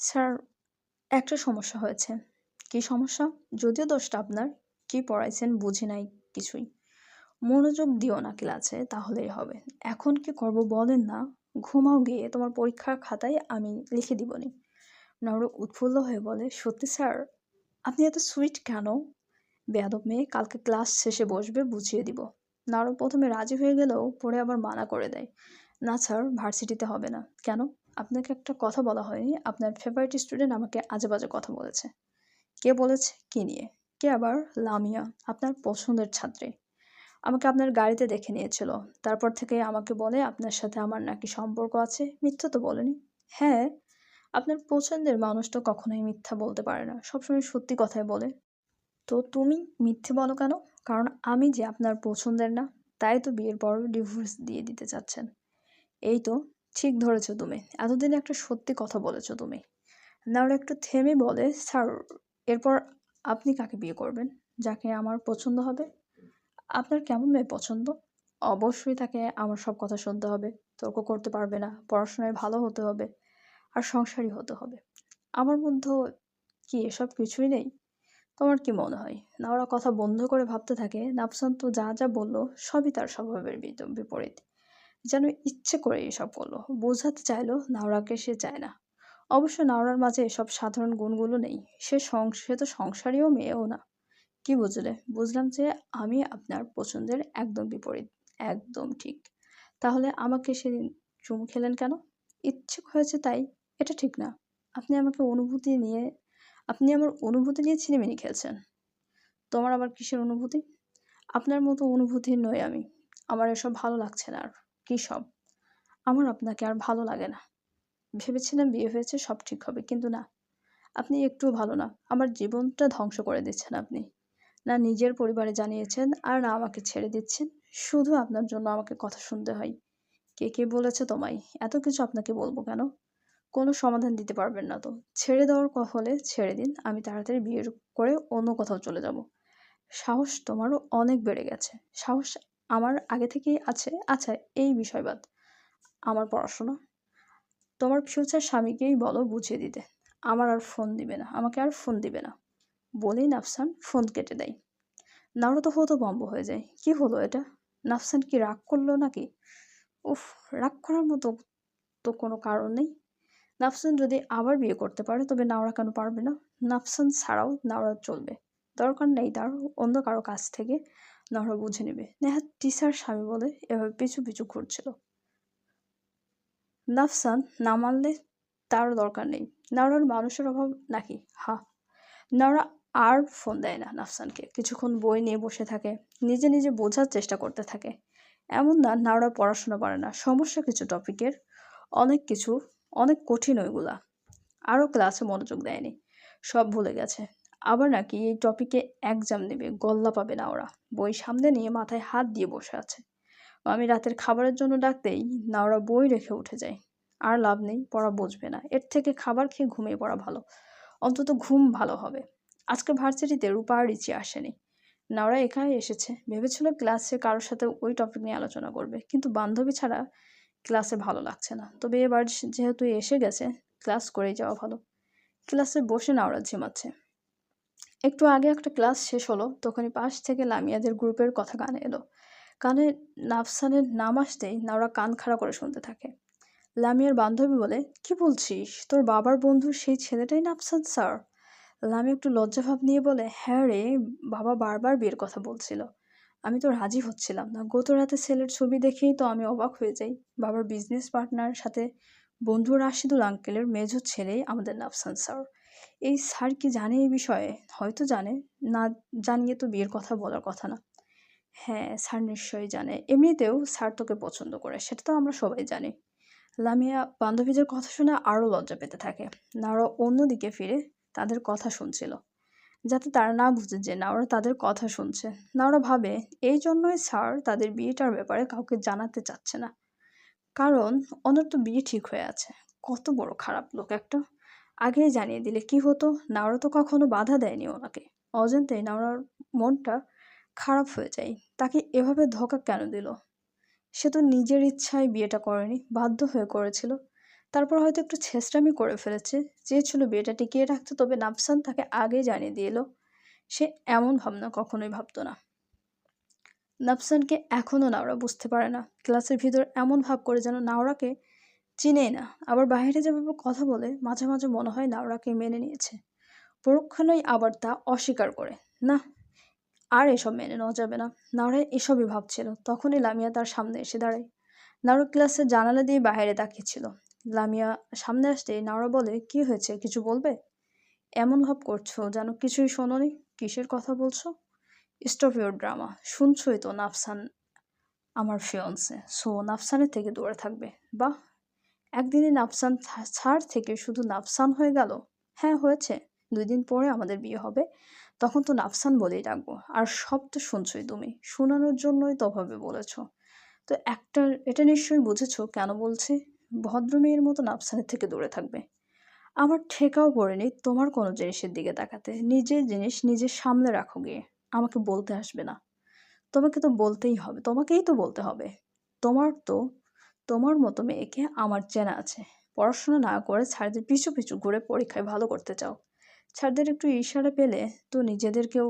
Sir, একটা সমস্যা হয়েছে। কী সমস্যা? যদিও দোষটা আপনার, কী পড়াইছেন বুঝি নাই কিছুই। মনোযোগ দিও না ক্লাসে, তাহলেই হবে। এখন কি করব বলেন না, ঘুমাও গিয়ে তোমার পরীক্ষার খাতায় আমি লিখে দিব দিবনি। নর উৎফুল্ল হয়ে বলে, সত্যি স্যার, আপনি এত সুইট কেন? বেয়াদব মেয়ে, কালকে ক্লাস শেষে বসবে, বুঝিয়ে দিব। নারদ প্রথমে রাজি হয়ে গেলেও পরে আবার মানা করে দেয়। না স্যার, ভার্সিটিতে হবে না। কেন? আপনাকে একটা কথা বলা হয়নি। আপনার ফেভারিট স্টুডেন্ট আমাকে আজে বাজে কথা বলেছে। কে বলেছে? কি নিয়ে? কে আবার? লামিয়া, আপনার পছন্দের ছাত্রী। আমাকে আপনার গাড়িতে দেখে নিয়েছিল। তারপর থেকে আমাকে বলে, আপনার সাথে আমার নাকি সম্পর্ক আছে। মিথ্যা তো বলেনি। হ্যাঁ আপনার পছন্দের মানুষ তো কখনোই মিথ্যা বলতে পারে না। সবসময় সত্যি কথাই বলে। তো তুমি মিথ্যে বলো কেন? কারণ আমি যে আপনার পছন্দের না, তাই তো বিয়ের পর ডিভোর্স দিয়ে দিতে চাচ্ছেন। এই তো ঠিক ধরেছো তুমি। এতদিন একটা সত্যি কথা বলেছ তুমি। নাওরা একটু থেমে বলে, স্যার, এরপর আপনি কাকে বিয়ে করবেন? যাকে আমার পছন্দ হবে? আপনার কেমন মেয়ে পছন্দ? অবশ্যই তাকে আমার সব কথা শুনতে হবে। তর্ক করতে পারবে না। পড়াশোনায় ভালো হতে হবে আর সংসারী হতে হবে। আমার মধ্যে কি এসব কিছুই নেই? তোমার কি মনে হয়? না, ওরা কথা বন্ধ করে ভাবতে থাকে। নাফসান তো যা যা বলল, সবই তার স্বভাবের বিপরীত। যেন ইচ্ছে করে এসব করল বোঝাতে চাইলো নাওরাকে সে চায় না। অবশ্য নাওরার মাঝে এসব সাধারণ গুণগুলো নেই। সে সে তো সংসারীও মেয়েও না। কি বুঝলে? বুঝলাম যে আমি আপনার পছন্দের একদম বিপরীত। একদম ঠিক। তাহলে আমাকে সেদিন চুমু খেলেন কেন? ইচ্ছে হয়েছে তাই। এটা ঠিক না। আপনি আমাকে অনুভূতি নিয়ে আপনি আমার অনুভূতি নিয়ে ছিনিমিনি খেলছেন। তোমার আবার কিসের অনুভূতি? আপনার মতো অনুভূতি নই আমি। আমার এসব ভালো লাগছে না আর। কী সব? আমার আপনাকে আর ভালো লাগে না। ভেবেছিলাম বিয়ে হয়েছে, সব ঠিক হবে, কিন্তু না। আপনি একটুও ভালো না, আমার জীবনটা ধ্বংস করে দিচ্ছেন আপনি। না নিজের পরিবারে জানিয়েছেন, আর না আমাকে ছেড়ে দিচ্ছেন। শুধু আপনার জন্য আমাকে কথা শুনতে হয়। কে কে বলেছে তোমায়? এত কিছু আপনাকে বলব কেন? কোনো সমাধান দিতে পারবেন না তো। ছেড়ে দেওয়ার হলে ছেড়ে দিন, আমি তাড়াতাড়ি বিয়ে করে অন্য কোথাও চলে যাব। সাহস তোমারও অনেক বেড়ে গেছে। সাহস আমার আগে থেকেই আছে। আচ্ছা এই বিষয়বাদ আমার পড়াশোনা। তোমার ফিউচার স্বামীকেই বলো বুঝিয়ে দিতে। আমার আর ফোন দিবে না। আমাকে আর ফোন দিবে না। বলেই নাফসান ফোন কেটে দেয়। নাওরা তো হতো বম্ব হয়ে যায়। কি হলো এটা? নাফসান কি রাগ করল নাকি? উফ, রাগ করার মতো তো কোনো কারণ নেই। নাফসান যদি আবার বিয়ে করতে পারে, তবে নাওরা কেন পারবে না? নাফসান ছাড়াও নাওরা চলবে। দরকার নেই তার। অন্য কারও কাছ থেকে নাওরা বুঝে নেবে। নেহাত টিসার স্বামী বলে এভাবে পিছু পিছু ঘুরছিল। নাফসান না মানলে তার দরকার নেই। নাওরার মানুষের অভাব নাকি? হা। নাওরা আর ফোন দেয় না নাফসানকে। কিছুক্ষণ বই নিয়ে বসে থাকে। নিজে নিজে বোঝার চেষ্টা করতে থাকে। এমন না নাওরা পড়াশোনা পারে না। সমস্যা কিছু টপিকের অনেক কিছু, অনেক কঠিন ওইগুলা। আরও ক্লাসে মনোযোগ দেয়নি। সব ভুলে গেছে। আবার নাকি এই টপিকে এক্সাম নেবে, গল্লা পাবে না ওরা। বই সামনে নিয়ে মাথায় হাত দিয়ে বসে আছে। আমি রাতের খাবারের জন্য ডাকতেই না ওরা বই রেখে উঠে যায়। আর লাভ নেই, পড়া বুঝবে না। এর থেকে খাবার খেয়ে ঘুমিয়ে পড়া ভালো। অন্তত ঘুম ভালো হবে। আজকে ভার্সিটিতে রূপা আর রিচি আসেনি। নাওরা এখানে এসেছে। ভেবেছিল ক্লাসে কারোর সাথে ওই টপিক নিয়ে আলোচনা করবে। কিন্তু বান্ধবী ছাড়া ক্লাসে ভালো লাগছে না। তবে এবার যেহেতু এসে গেছে, ক্লাস করেই যাওয়া ভালো। ক্লাসে বসে নাওরা ঝিমাচ্ছে। একটু আগে একটা ক্লাস শেষ হলো, তখনই পাশ থেকে লামিয়াদের গ্রুপের কথা গানে এলো। কানে নাফসানের নাম আসতেই নাওরা কান খাড়া করে শুনতে থাকে। লামিয়ার বান্ধবী বলে, কি বলছিস? তোর বাবার বন্ধু সেই ছেলেটাই নাফসান, স্যার? লামি একটু লজ্জাভাব নিয়ে বলে হ্যাঁ রে, বাবা বারবার বিয়ের কথা বলছিল। আমি তো রাজি হচ্ছিলাম না। গত রাতে ছেলের ছবি দেখেই তো আমি অবাক হয়ে যাই। বাবার বিজনেস পার্টনার সাথে বন্ধু রাশিদুল আঙ্কেলের মেজর ছেলেই আমাদের নাফসান, স্যার। এই স্যার কি জানে এই বিষয়ে? হয়তো জানে। না জানিয়ে তো বিয়ের কথা বলার কথা না। হ্যাঁ স্যার নিশ্চয়ই জানে। এমনিতেও স্যার তোকে পছন্দ করে, সেটা তো আমরা সবাই জানি। লামিয়া, বান্ধবীদের কথা শুনে আরও লজ্জা পেতে থাকে। নাওরা অন্যদিকে ফিরে তাদের কথা শুনছিল, যাতে তারা না বুঝে যে নাওরা তাদের কথা শুনছে। নাওরা ভাবে, এই জন্যই স্যার তাদের বিয়েটার ব্যাপারে কাউকে জানাতে চাচ্ছে না। কারণ, ওনার তো বিয়ে ঠিক হয়ে আছে। কত বড় খারাপ লোক একটা। আগেই জানিয়ে দিলে কি হতো? নাওরা তো কখনো বাধা দেয়নি ওনাকে। অজান্তেই নাওরার মনটা খারাপ হয়ে যায়। তাকে এভাবে ধোকা কেন দিল? সে তো নিজের ইচ্ছায় বিয়েটা করেনি, বাধ্য হয়ে করেছিল। তারপর হয়তো একটু ছেঁচড়ামি করে ফেলেছে। চেয়েছিল বিয়েটা টিকিয়ে রাখতে, তবে নাফসান তাকে আগেই জানিয়ে দিয়ে এলো, সে এমন ভাবনা কখনোই ভাবতো না। নাফসানকে এখনও নাওরা বুঝতে পারে না। ক্লাসের ভিতর এমন ভাব করে যেন নাওরাকে চিনেই না, আবার বাইরে যেভাবে কথা বলে, মাঝে মাঝে মনে হয় না নাওরাকে মেনে নিয়েছে। পরক্ষণেই আবার তা অস্বীকার করে। না, আর এসব মেনে নেওয়া যাবে না। নাওরা এসবই ভাবছিল। তখনই লামিয়া তার সামনে এসে দাঁড়ায়। নাওরা ক্লাসের জানালা দিয়ে বাইরে তাকিয়েছিল। লামিয়া সামনে আসতেই নাওরা বলে, কি হয়েছে? কিছু বলবে? এমন ভাব করছ? যেন কিছুই শোনোনি? কিসের কথা বলছো? স্টপ ইউর ড্রামা শুনছই তো নাফসান, আমার ফিয়ন্সে সো নাফসানের থেকে দূরে থাকবে। বাহ একদিনে নাফসান ছাড় থেকে শুধু নাফসান হয়ে গেল। হ্যাঁ হয়েছে। দুই দিন পরে আমাদের বিয়ে হবে। তখন তো নাফসান বলেই ডাকবো। আর সব তো শুনছই তুমি। শোনানোর জন্যই তো ভাবে বলেছ। তো একটা, এটা নিশ্চয়ই বুঝেছ কেন বলছি? ভদ্র মেয়ের মতো নাফসানের থেকে দূরে থাকবে। আমার ঠেকাও পড়েনি তোমার কোনো জিনিসের দিকে তাকাতে। নিজের জিনিস নিজের সামনে রাখো গিয়ে। আমাকে বলতে আসবে না। তোমাকে তো বলতেই হবে। তোমাকেই তো বলতে হবে। তোমার তো তোমার মতো মেয়েকে আমার চেনা আছে। পড়াশোনা না করে ছাড়দের পিছু পিছু ঘুরে পরীক্ষায় ভালো করতে চাও। ছাড়দের একটু ইশারা পেলে তো নিজেদেরকেও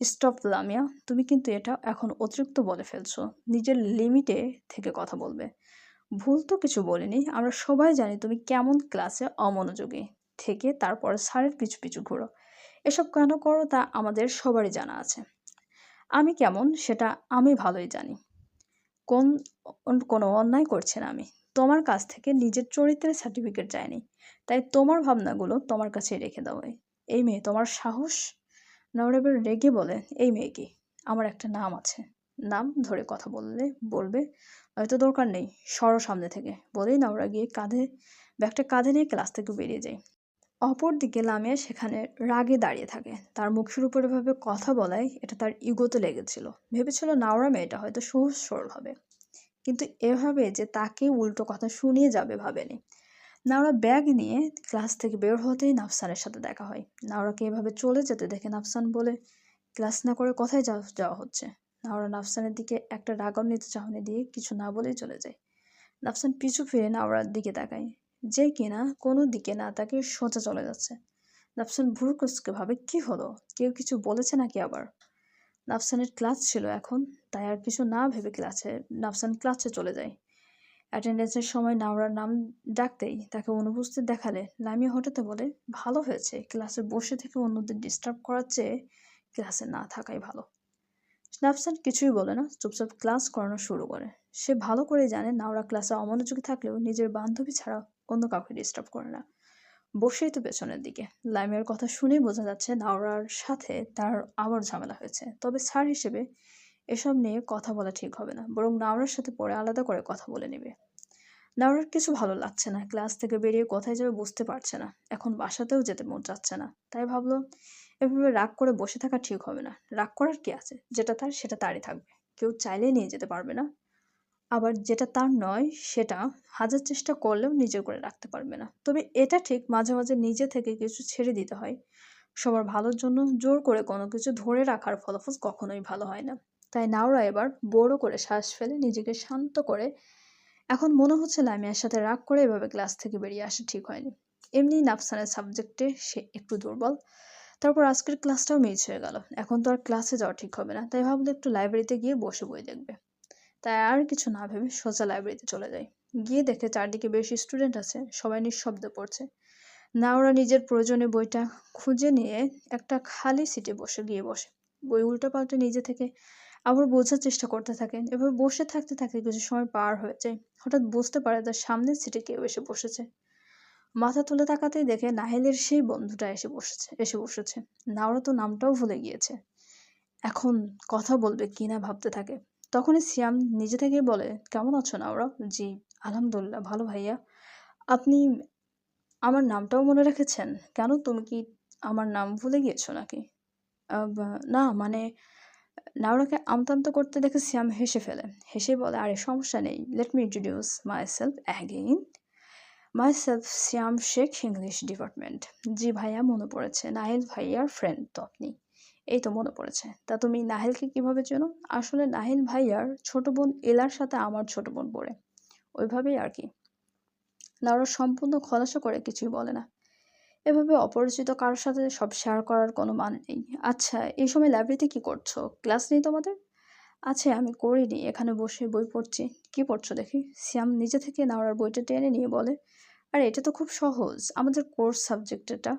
স্টপ লামিয়া। তুমি কিন্তু এটা এখন অতিরিক্ত বলে ফেলছো। নিজের লিমিটে থেকে কথা বলবে। ভুল তো কিছু বলিনি। আমরা সবাই জানি তুমি কেমন ক্লাসে অমনোযোগী। থেকে তারপর স্যারের পিছু পিছু ঘুরো। এসব কেন করো তা আমাদের সবারই জানা আছে। আমি কেমন সেটা আমি ভালোই জানি। কোন কোনো অন্যায় করছে না আমি। তোমার কাছ থেকে নিজের চরিত্রের সার্টিফিকেট চাইনি। তাই তোমার ভাবনাগুলো তোমার কাছে রেখে দাও এই মেয়ে তোমার সাহস? নবরেবের রেগে বলে, এই মেয়ে কি? আমার একটা নাম আছে। নাম ধরে কথা বললে, বলবে, হয়তো দরকার নেই। সরো সামনে থেকে। বলেই নাওরা গিয়ে কাঁধে, ব্যাগটা কাঁধে নিয়ে ক্লাস থেকে বেরিয়ে যায়। অপরদিকে লামিয়া সেখানে রাগে দাঁড়িয়ে থাকে। তার মুখের উপরে ভাবে কথা বলায় এটা তার ইগোতে লেগেছিল। ভেবেছিল নাওরা মেয়েটা হয়তো সহজ সরল হবে। কিন্তু এভাবে যে তাকে উল্টো কথা শুনিয়ে যাবে ভাবেনি। নাওরা ব্যাগ নিয়ে ক্লাস থেকে বের হতেই নাফসানের সাথে দেখা হয়। নাওরাকে এভাবে চলে যেতে দেখে নাফসান বলে, ক্লাস না করে কোথায় যাওয়া হচ্ছে? নাওরা নাফসানের দিকে একটা রাগান্বিত চাহনি দিয়ে কিছু না বলেই চলে যায়। নাফসান পিছু ফিরে নাওরার দিকে তাকায়। যে কিনা কোনো দিকে না তাকে সোজা চলে যাচ্ছে। নাফসান ভুরকুসকে ভাবে, কি হলো? কেউ কিছু বলেছে নাকি আবার? নাফসানের ক্লাস ছিল এখন, তাই আর কিছু না ভেবে ক্লাসে, নাফসান ক্লাসে চলে যায়। অ্যাটেন্ডেন্সের সময় নাওরার নাম ডাকতেই তাকে অনুপস্থিত দেখালে লামিয়া হঠাৎ বলে, ভালো হয়েছে, ক্লাসে বসে থেকে অন্যদের ডিস্টার্ব করার চেয়ে ক্লাসে না থাকাই ভালো। নাফসান কিছুই বলে না, চুপচাপ ক্লাস করানো শুরু করে। সে ভালো করে জানে নাওরা ক্লাসে অমনোযোগী থাকলেও নিজের বান্ধবী ছাড়া অন্য কাউকে ডিস্টার্ব করে না। বসেই তো পেছনের দিকে। লাইমের কথা শুনেই বোঝা যাচ্ছে নাওরার সাথে তার আবার ঝামেলা হয়েছে। তবে স্যার হিসেবে এসব নিয়ে কথা বলা ঠিক হবে না, বরং নাওরার সাথে পরে আলাদা করে কথা বলে নেবে। নাওরার কিছু ভালো লাগছে না। ক্লাস থেকে বেরিয়ে কোথায় যাবে বুঝতে পারছে না। এখন বাসাতেও যেতে মন যাচ্ছে না। তাই ভাবলো, এভাবে রাগ করে বসে থাকা ঠিক হবে না। রাগ করার কি আছে? যেটা তার, সেটা তারই থাকবে। কেউ চাইলেই নিয়ে যেতে পারবে না। আবার যেটা তার নয়, সেটা হাজার চেষ্টা করলেও নিজের করে রাখতে পারবে না। তবে এটা ঠিক মাঝে মাঝে নিজে থেকে কিছু ছেড়ে দিতে হয়। সবার ভালোর জন্য জোর করে কোনো কিছু ধরে রাখার ফলাফল কখনোই ভালো হয় না। তাই নাওরা এবার বড় করে শ্বাস ফেলে নিজেকে শান্ত করে, এখন মনে হচ্ছে লামিয়ার সাথে রাগ করে এভাবে ক্লাস থেকে বেরিয়ে আসা ঠিক হয়নি। এমনি নাফসানের সাবজেক্টে সে একটু দুর্বল। তারপর আজকের ক্লাসটাও মিস হয়ে গেল। এখন তো আর ক্লাসে যাওয়া ঠিক হবে না। তাই ভাবলো একটু লাইব্রেরিতে গিয়ে বসে বই দেখবে। তাই আর কিছু না ভেবে সোজা লাইব্রেরিতে চলে যায়। গিয়ে দেখে চারদিকে বেশ স্টুডেন্ট আছে, সবাই নিঃশব্দ পড়ছে। না, ওরা নিজের প্রয়োজনে বইটা খুঁজে নিয়ে একটা খালি সিটে বসে গিয়ে বসে। বই উল্টো পাল্টে নিজে থেকে আবার বোঝার চেষ্টা করতে থাকে। এভাবে বসে থাকতে থাকতে কিছু সময় পার হয়ে যায়। হঠাৎ বুঝতে পারে তার সামনের সিটে কেউ এসে বসেছে। মাথা তুলে তাকাতেই দেখে নাহেলের সেই বন্ধুটা এসে বসেছে এসে বসেছে। নাওরা তো নামটাও ভুলে গিয়েছে। এখন কথা বলবে কিনা ভাবতে থাকে। তখনই সিয়াম নিজে থেকেই বলে, কেমন আছো নাওরা জি, আলহামদুলিল্লাহ, ভালো ভাইয়া। আপনি আমার নামটাও মনে রেখেছেন? কেন তুমি কি আমার নাম ভুলে গিয়েছো নাকি? না মানে নাওরাকে আমতান্ত করতে দেখে সিয়াম হেসে ফেলে। হেসে বলে, আরে, সমস্যা নেই। Let me introduce myself again myself Shyam Sheikh English department জি ভাইয়া, মনে পড়েছে। নাহিল ভাইয়ার ফ্রেন্ড তো আপনি। এই তো মনে পড়েছে। তা তুমি নাহিলকে কীভাবে চেনো? আসলে নাহিল ভাইয়ার ছোট বোন এলার সাথে আমার ছোট বোন পড়ে। ওইভাবেই আর কি। নাওরা সম্পূর্ণ খোলাসা করে কিছুই বলে না। এভাবে অপরিচিত কারোর সাথে সব শেয়ার করার কোনো মানে নেই। আচ্ছা এই সময় লাইব্রেরিতে কি করছ? ক্লাস নেই তোমাদের? আচ্ছা আমি করিনি, এখানে বসে বই পড়ছি। কি পড়ছো দেখি? শ্যাম নিজে থেকে নাওরার বইটা টেনে নিয়ে বলে, আরে, এটা তো খুব সহজ। আমাদের কোর্স সাবজেক্ট এটা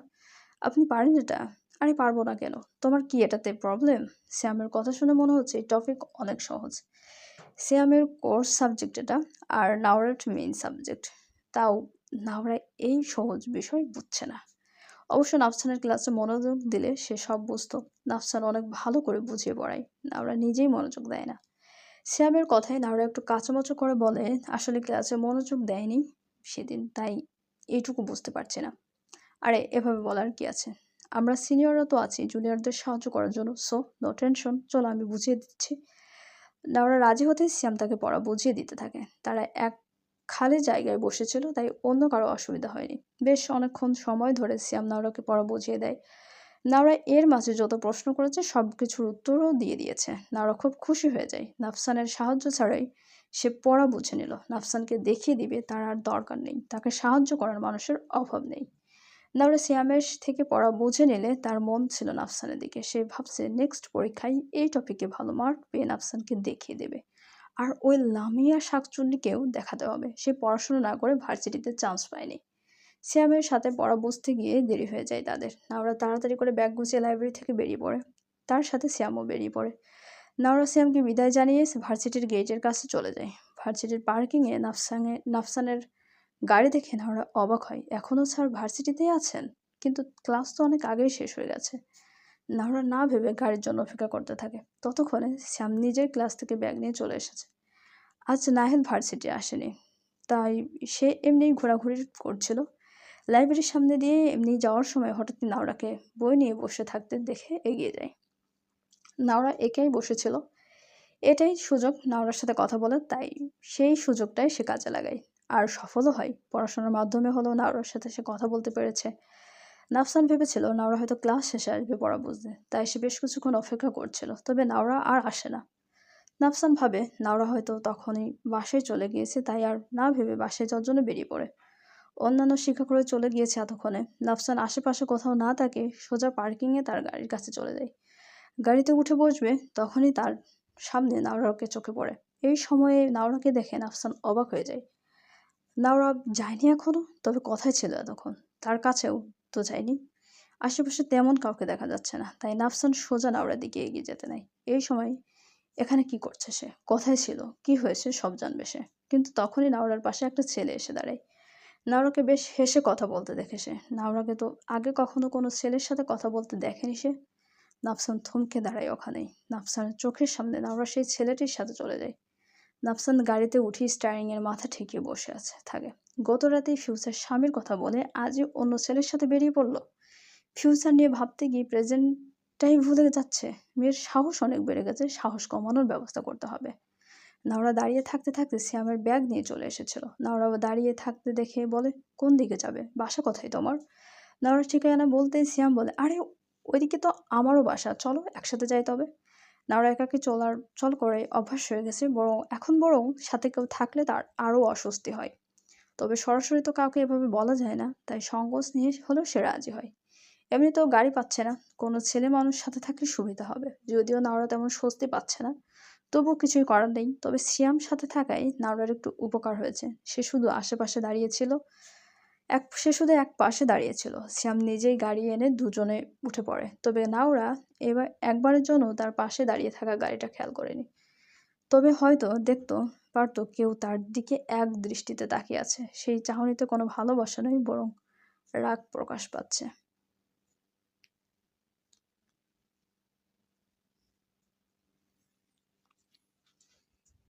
আপনি পারেন এটা? আরে পারব না কেন? তোমার কি এটাতে প্রবলেম শ্যামের কথা শুনে মনে হচ্ছে এই টপিক অনেক সহজ। শ্যামের কোর্স সাবজেক্ট এটা আর নাওরার মেইন সাবজেক্ট তাও নাওরা এই সহজ বিষয় বুঝছে না। অবশ্য নাফসানের ক্লাসে মনোযোগ দিলে সে সব বুঝতো। নাফসান অনেক ভালো করে বুঝিয়ে পড়ায়। নাওরা নিজেই মনোযোগ দেয় না। শ্যামের কথায় নাওরা একটু কাঁচামাচো করে বলে, আসলে ক্লাসে মনোযোগ দেয়নি, সেদিন তাই এইটুকু বুঝতে পারছি না। আরে, এভাবে বলার কি আছে? আমরা সিনিয়ররা তো আছি জুনিয়রদের সাহায্য করার জন্য। সো নো টেনশন চলো আমি বুঝিয়ে দিচ্ছি। নাওরা রাজি হতে শ্যাম তাকে পড়া বুঝিয়ে দিতে থাকে। তারা এক খালি জায়গায় বসেছিল, তাই অন্য কারও অসুবিধা হয়নি। বেশ অনেকক্ষণ সময় ধরে শ্যাম নাওরাকে পড়া বুঝিয়ে দেয়। নাওরা এর মাঝে যত প্রশ্ন করেছে সব কিছুর উত্তরও দিয়ে দিয়েছে। নাওরা খুব খুশি হয়ে যায়। নাফসানের সাহায্য ছাড়াই সে পড়া বুঝে নিল। নাফসানকে দেখিয়ে দিবে, তার আর দরকার নেই। তাকে সাহায্য করার মানুষের অভাব নেই। নাওরা সিয়ামের থেকে পড়া বুঝে নিলে তার মন ছিল নাফসানের দিকে। সে ভাবছে নেক্সট পরীক্ষায় এই টপিকে ভালো মার্ক পেয়ে নাফসানকে দেখিয়ে দেবে। আর ওই লামিয়া শাকচুন্নিকেও দেখাতে হবে। সে পড়াশোনা না করে ভার্সিটিতে চান্স পায়নি। শ্যামের সাথে পড়া বুঝতে গিয়ে দেরি হয়ে যায় তাদের। নাওরা তাড়াতাড়ি করে ব্যাগ গুছিয়ে লাইব্রেরি থেকে বেরিয়ে পড়ে। তার সাথে শ্যামও বেরিয়ে পড়ে। নাওরা শ্যামকে বিদায় জানিয়ে ভার্সিটির গেটের কাছে চলে যায়। ভার্সিটির পার্কিংয়ে নাফসানে নাফসানের গাড়ি দেখে নাওরা অবাক হয় এখনও স্যার ভার্সিটিতেই আছেন? কিন্তু ক্লাস তো অনেক আগেই শেষ হয়ে গেছে। নাহরা না ভেবে গাড়ির জন্য অপেক্ষা করতে থাকে। ততক্ষণে শ্যাম নিজের ক্লাস থেকে ব্যাগ নিয়ে চলে এসেছে। আজ নাহেদ ভার্সিটি আসেনি, তাই সে এমনি ঘোরাঘুরি করছিল। লাইব্রেরির সামনে দিয়ে এমনি যাওয়ার সময় হঠাৎ নাওরাকে বই নিয়ে বসে থাকতে দেখে এগিয়ে যায়। নাওরা একাই বসেছিল। এটাই সুযোগ নাওরার সাথে কথা বলার তাই সেই সুযোগটাই সে কাজে লাগায়। আর সফলও হয়। পড়াশোনার মাধ্যমে হলেও নাওরার সাথে সে কথা বলতে পেরেছে। নাফসান ভেবেছিল নাওরা হয়তো ক্লাস শেষে আসবে পড়া বুঝতে, তাই সে বেশ কিছুক্ষণ অপেক্ষা করছিল, তবে নাওরা আর আসে না। নাফসান ভাবে, নাওরা হয়তো তখনই বাসায় চলে গিয়েছে, তাই আর না ভেবে বাসায় যাওয়ার জন্য বেরিয়ে পড়ে। অন্যান্য শিক্ষকরা চলে গিয়েছে এতক্ষণে। নাফসান আশেপাশে কোথাও না থাকে সোজা পার্কিংয়ে তার গাড়ির কাছে চলে যায়। গাড়িতে উঠে বসবে, তখনই তার সামনে নাওরাকে চোখে পড়ে। এই সময়ে নাওরাকে দেখে নাফসান অবাক হয়ে যায়। নাওরা যায়নি এখনও তবে কথাই ছিল এতক্ষণ। তার কাছেও তো যায়নি। আশেপাশে তেমন কাউকে দেখা যাচ্ছে না, তাই নাফসান সোজা নাওরার দিকে এগিয়ে যেতে নাই এই সময় এখানে কি করছে সে? কোথায় ছিল, কি হয়েছে সব জানবে সে। কিন্তু তখনই নাওরার পাশে একটা ছেলে এসে দাঁড়ায়। নাওরাকে বেশ হেসে কথা বলতে দেখে সে। নাওরাকে তো আগে কখনো কোনো ছেলের সাথে কথা বলতে দেখেনি সে। নাফসান থমকে দাঁড়ায় ওখানেই। নাফসানের চোখের সামনে নাওরা সেই ছেলেটির সাথে চলে যায়। নাফসান গাড়িতে উঠি স্টারিংয়ের মাথা ঠেকিয়ে বসে আছে, থাকে। গত রাতেই ফিউচার স্বামীর কথা বলে আজই অন্য ছেলের সাথে বেরিয়ে পড়ল। ফিউচার নিয়ে ভাবতে গিয়ে প্রেজেন্টটাই ভুলে যাচ্ছে। মেয়ের সাহস অনেক বেড়ে গেছে, সাহস কমানোর ব্যবস্থা করতে হবে। নাওরা দাঁড়িয়ে থাকতে থাকতে শ্যামের ব্যাগ নিয়ে চলে এসেছিল। নাওরা দাঁড়িয়ে থাকতে দেখে বলে, কোন দিকে যাবে? বাসা কোথায় তোমার? নাওরা ঠিকানা বলতেই শ্যাম বলে, আরে, ওইদিকে তো আমারও বাসা। চলো, একসাথে যাই তবে। নাওরা একাকে চলার, চল করে অভ্যাস হয়ে গেছে, বরং এখন বরং সাথে কেউ থাকলে তার আরও অস্বস্তি হয়। তবে সরাসরি তো কাউকে এভাবে বলা যায় না, তাই সংকোচ নিয়ে হলেও সে রাজি হয়। এমনিতেও গাড়ি পাচ্ছে না, কোনো ছেলে মানুষ সাথে থাকলে সুবিধা হবে, যদিও নাওরা তেমন স্বস্তি পাচ্ছে না। তবুও কিছুই করার নেই, তবে সিয়াম সাথে থাকায় নাওরার একটু উপকার হয়েছে। সে শুধু আশেপাশে দাঁড়িয়েছিল এক, সে শুধু এক পাশে দাঁড়িয়েছিল শ্যাম নিজেই গাড়ি এনে দুজনে উঠে পড়ে। তবে নাওরা এবার একবারের জন্য তার পাশে দাঁড়িয়ে থাকা গাড়িটা খেয়াল করেনি। তবে হয়তো দেখতো পারতো কেউ তার দিকে এক দৃষ্টিতে তাকিয়ে আছে। সেই চাহনিতে কোনো ভালোবাসা নেই বরং রাগ প্রকাশ পাচ্ছে।